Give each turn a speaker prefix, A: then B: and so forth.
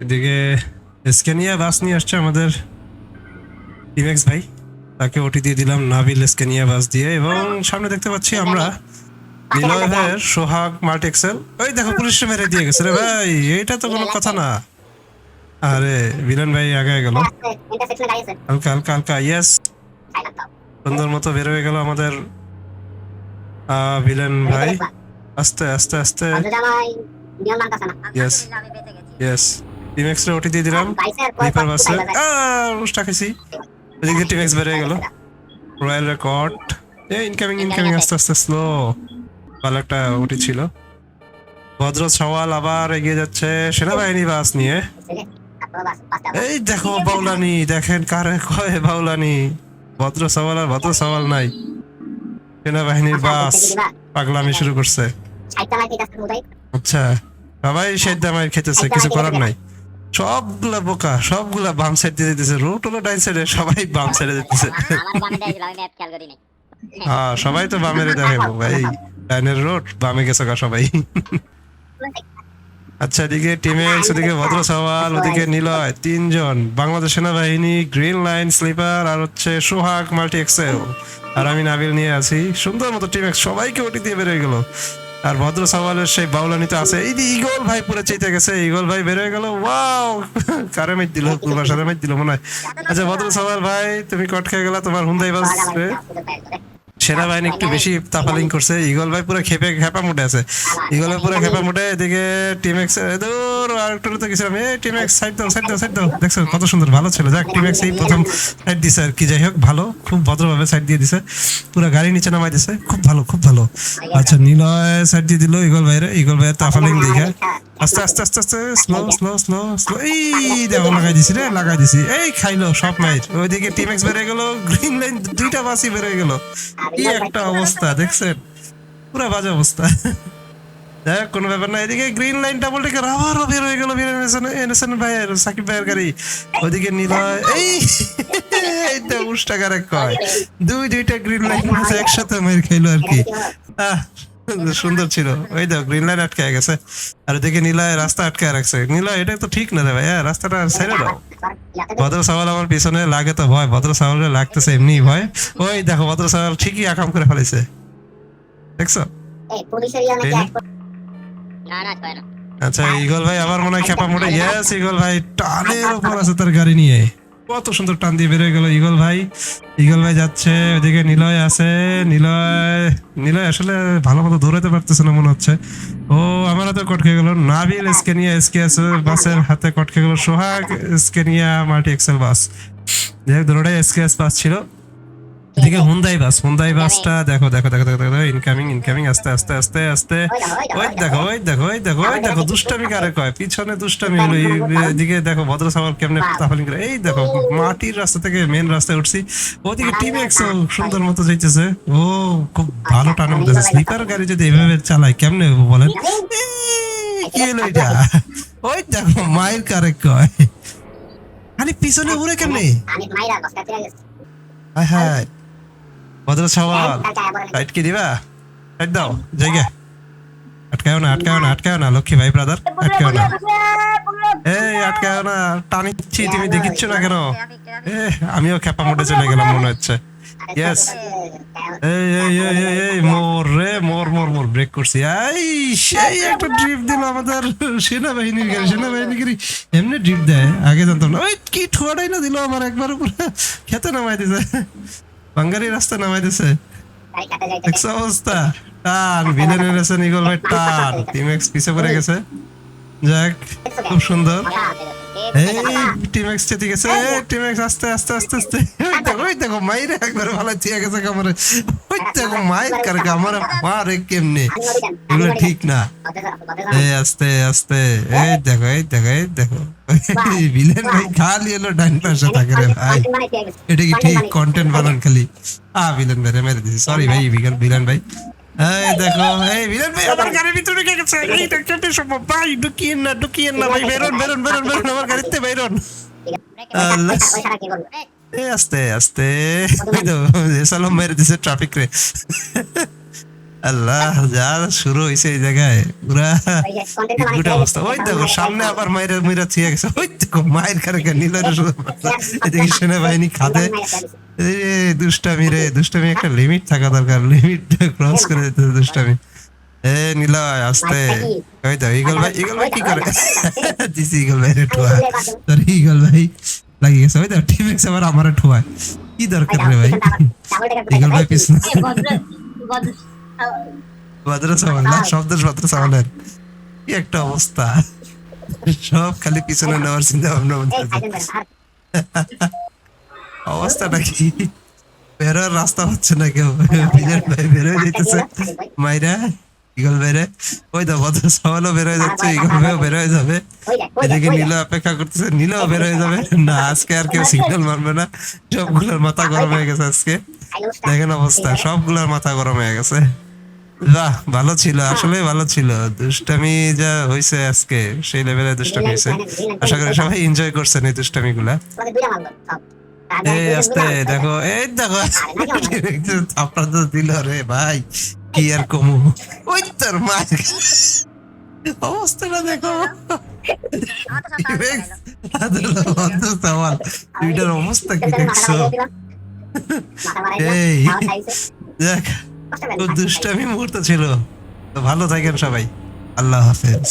A: এদিকে স্ক্যানিয়া বাস নিয়ে আসছে আমাদের টিমেক্স ভাই। তাকে ওটি দিয়ে দিলাম নাবিল স্ক্যানিয়া বাস দিয়ে এবং সামনে দেখতে পাচ্ছি আমরা নিলয় ভাইয়ের সোহাগ মাল্টিএক্সেল। ওই দেখো পুলিশে মেরে দিয়ে গেছে রে ভাই এটা তো কোনো কথা না। আরে বিলেন ভাই আগে গেল।
B: আছে
A: হালকা হালকা হালকা ইয়েস সুন্দর মতো বের হয়ে গেল আমাদের ভিলেন ভাই। আস্তে আস্তে আস্তে।
B: আজকে জামাই নিয়ম মানতাছ না।
A: ইয়েস ইয়েস টিমেক্স রে ওটি দিয়ে দিলাম।
B: বাইসের পর
A: স্লিপার বাসে। খাইছি এদিকে টিমেক্স বের হয়ে গেল। রয়্যাল রেকর্ড এ ইনকামিং ইনকামিং আস্তে আস্তে স্লো ভালো একটা ওটি ছিল। ভদ্র সওয়াল আবার এগিয়ে যাচ্ছে। সেনাবাহিনী বাস নিয়ে। এই দেখো বাউলানি দেখেন কারে কয় বাউলানি। ভদ্র সওয়াল আর ভদ্র সওয়াল নাই। সেনাবাহিনীর বাস পাগলামি শুরু করছে। আচ্ছা সবাই সেদ্ধ মায়ের খেতেছে কিছু করার নাই। সবগুলা বোকা সবগুলা বাম সাইড দিয়ে দিতেছে। রোড হলো ডাইন সাইডে সবাই বাম সাইডে দিতেছে। হ্যাঁ সবাই তো বামের দেখাবো ভাই ডাইনের রোড বামে গেছে সবাই। আচ্ছা এদিকে ওদিকে ভদ্র সওয়াল, ওদিকে নিলয়, তিনজন। বাংলাদেশ সেনাবাহিনী গ্রিন লাইন স্লিপার আর হচ্ছে সোহাগ মাল্টি এক্সেল আর আমি নাবিল নিয়ে আছি। সুন্দর মতো টিমেক্স সবাইকে ওটি দিয়ে বেরোয় গেল। আর ভদ্র সওয়ালের সেই বাউলানি তো আছে, এই ইগল ভাই পুরো চেতে গেছে ইগল ভাই বেরোয় গেল ওয়াও কারে মেট দিল পূর্বাশারে মেট দিল মনে হয়। আচ্ছা ভদ্র সওয়াল ভাই, তুমি কট খেয়ে গেলা, তোমার হুন্দাই রে। সেনাবাহিনী একটু বেশি তাফালিং করছে। ইগল ভাই পুরো খেপে খেপা মুটে আছে। ইগল ভাই পুরো খেপা মুটে এদিকে টিম এক্স দূর আর একটু তো গেছিলাম। এই টিম এক্স সাইড দাও সাইড দাও সাইড দাও। দেখছ কত সুন্দর ভালো ছিল। যাক টিম এক্স এই প্রথম সাইড দিছে আর কি। যাই হোক ভালো খুব ভদ্রভাবে সাইড দিয়ে দিছে। পুরো গাড়ি নিচে নামাই দিছে। খুব ভালো খুব ভালো। আচ্ছা নীলয় সাইড দিয়ে দিল ইগল ভাইরে। ইগল ভাইয়ের তাফালিং দেখে। আস্তে আস্তে আস্তে আস্তে স্লো স্লো স্লো স্লো এই দেখো লাগাই দিছি রে, লাগাই দিছি। এই খাইলো, সব মাইট ওইদিকে টিম এক্স বেড়ে গেল গ্রিন লাইন দুইটা বাসই বেড়ে গেল। কি একটা অবস্থা, দেখছেন? পুরো বাজে অবস্থা। দেখ, কোনো ব্যাপার না, এদিকে গ্রিন লাইন ডাবল টেকার আবারও বের হয়ে গেল বীর এনেছেন ভাইয়ের, সাকিব ভাইয়ের গাড়ি। ওইদিকে নিলয়, এই এইটা উষ্টাকার কয়। দুই, দুইটা গ্রিন লাইন একসাথে মেরে খাইলো আর কি। আহ সুন্দর ছিল। ওই দেখো গ্রিন লাইন আটকে গেছে। আর ওদিকে নীলয় রাস্তা আটকে রাখছে। নীলয় এটা তো ঠিক না রে ভাই। হ্যাঁ, রাস্তাটা ছেড়ে দাও। ভদ্র সাওয়াল আমার পিছনে লাগে তো ভয়। ভদ্র সাওয়ালে লাগতেছে এমনি ভয়। ওই দেখো ভদ্র সাওয়াল ঠিকই আকাম করে ফেলেছে। দেখছ? আচ্ছা ইগল ভাই আবার মনে হয় খেপা মোটে ইয়েস ইগল ভাই টানের উপর আছে তার গাড়ি নিয়ে। কত সুন্দর টান দিয়ে বেরোয় গেল ইগল ভাই। ইগল ভাই যাচ্ছে, ওইদিকে নিলয় আছে। নিলয় নিলয় আসলে ভালো মতো দৌড়াতে পারতেছে না মনে হচ্ছে। ও, আমার হাতে কটকে গেল। নাবিল স্কেনিয়া আছে বাসের হাতে কটকে গেল। Sohag Scania multi axle bus. যাই হোক, দুটোটাই এসকেএস বাস ছিল। এদিকে হুন্দাই বাস হুন্দাই বাসটা দেখো দেখো দেখো দেখো দেখো ইনকামিং ইনকামিং আস্তে আস্তে আস্তে আস্তে। ওই দেখো ওই দেখো ওই দেখো। ওই দেখো দুষ্টামি কারে কয়? পিছনে দুষ্টামি হলো এদিকে দেখো ভদ্র সামাল কেমনে তাফালিং করে। এই দেখো মাটির রাস্তা থেকে মেন রাস্তায় উঠছি। ওদিকে টিম সুন্দর মতো যাইতেছে। ও খুব ভালো টানে মধ্যে স্লিপার গাড়ি যদি এভাবে চালায় কেমনে বলেন? কি হলো এটা? ওই দেখো মায়ের কারে কয়? আরে পিছনে উড়ে কেমনে?
B: আমি মাইরা গেছে।
A: হায় হায়। ভদ্র
B: কাল যায় বলে।
A: সাইড কি দিবা? সাইড দাও জায়গা আটকাও না আটকাও না আটকাও না লক্ষ্মী ভাই ব্রাদার আটকাও না। এই আটকাও না টানিচ্ছি তুমি দেখিচ্ছ না কেন? আমিও খেপা মোটে চলে গেলাম মনে হচ্ছে। ইয়েস এই এই এই এই এই মোর রে মোর মোর মোর ব্রেক করছি। এই সেই একটা ড্রিপ দিল আমাদের সেনাবাহিনীর গাড়ি সেনাবাহিনীর গাড়ি। এমনি ড্রিপ দেয় আগে জানতাম না। ওই কি ঠোয়াটাই না দিল আমার একবার উপরে। খেতে নামাই দিছে। বাঙ্গারি রাস্তা
B: নামাইতেছে।
A: দেখছ অবস্থা? টান ভিলেন রাস্তা নিগল ভাই টান। টিম এক্স পিছে পড়ে গেছে। যাক, খুব সুন্দর। এই টিম এক্স চেতে গেছে টিম এক্স আস্তে আস্তে আস্তে আস্তে। দেখো, ওই দেখো, মাইরে একবার ভালো চেয়ে গেছে ওই দেখো, মাইর কার মারে কেমনে? এগুলো ঠিক না। এই আস্তে আস্তে। এই দেখো এই দেখো এই দেখো। ভাই খালি এলো ডাইন পাশে থাকে রে ভাই। এটা কি ঠিক? কন্টেন্ট বানান খালি। আ ভিলেন ভাই, রে মেরে দিছি। সরি ভাই ভিলেন ভাই। এই দেখো, এই বিরাট ভাই, আমার গাড়ির ভিতরে গেছে। এই ভাই ঢুকিয়েন না ঢুকিয়েন না, ভাই আমার গাড়িতে আস্তে আস্তে। সালাম মেরে দিছে ট্রাফিক রে। আল্লাহ, যা শুরু হয়েছে এই জায়গায়, পুরা
B: ওই যে content টা
A: গুড
B: মানে
A: অবস্থা। ওই দেখো, সামনে আবার মায়ের মিরা থিয়ে গেছে। ওই দেখো মায়ের খারে কেন নিল রে শুধু। সেনাবাহিনী খাদে। দুষ্টামি রে, দুষ্টামি একটা লিমিট থাকা দরকার লিমিট ক্রস করে দিতে দুষ্টামি। এ, নিলয়, আস্তে। ওই তো ইগল ভাই ইগল ভাই কি করে? ইগল ভাই রে তোর ইগল ভাই গেছে। ওই তো আবার আমারে কি দরকার রে ভাই? ইগল ভাই ভদ্র সামাল না শব্দ ভদ্র সামালের কি একটা অবস্থা। সব খালি পিছনে নেওয়ার চিন্তা ভাবনা মধ্যে। অবস্থাটা কি বেরোর রাস্তা হচ্ছে না কেউ বিজয় ভাই বেরোয় যেতেছে মাইরা ইগল বেরে ওই তো ভদ্র সামালও বেরোয় যাচ্ছে ইগল ভাইও বেরোয় যাবে। এদিকে নীল অপেক্ষা করতেছে, নীলও বেরোয় যাবে। না, আজকে আর কেউ সিগন্যাল মারবে না। সবগুলোর মাথা গরম হয়ে গেছে আজকে। দেখেন অবস্থা, সবগুলোর মাথা গরম হয়ে গেছে। বাহ, ভালো ছিল, আসলে ভালো ছিল। দুষ্টামি যা হয়েছে আজকে, সেই লেভেলে দুষ্টামি হয়েছে আশা করি সবাই এনজয় করছেন এই দুষ্টামি গুলা এই আস্তে দেখো এই দেখো। থাপড়া তো দিল রে ভাই কি আর কমু? ওই তোর মা। অবস্থাটা দেখো। দুইটার অবস্থা কি দেখছ? এই দেখ দুষ্টামি মুহূর্ত ছিল। তো ভালো থাকেন সবাই। আল্লাহ হাফেজ।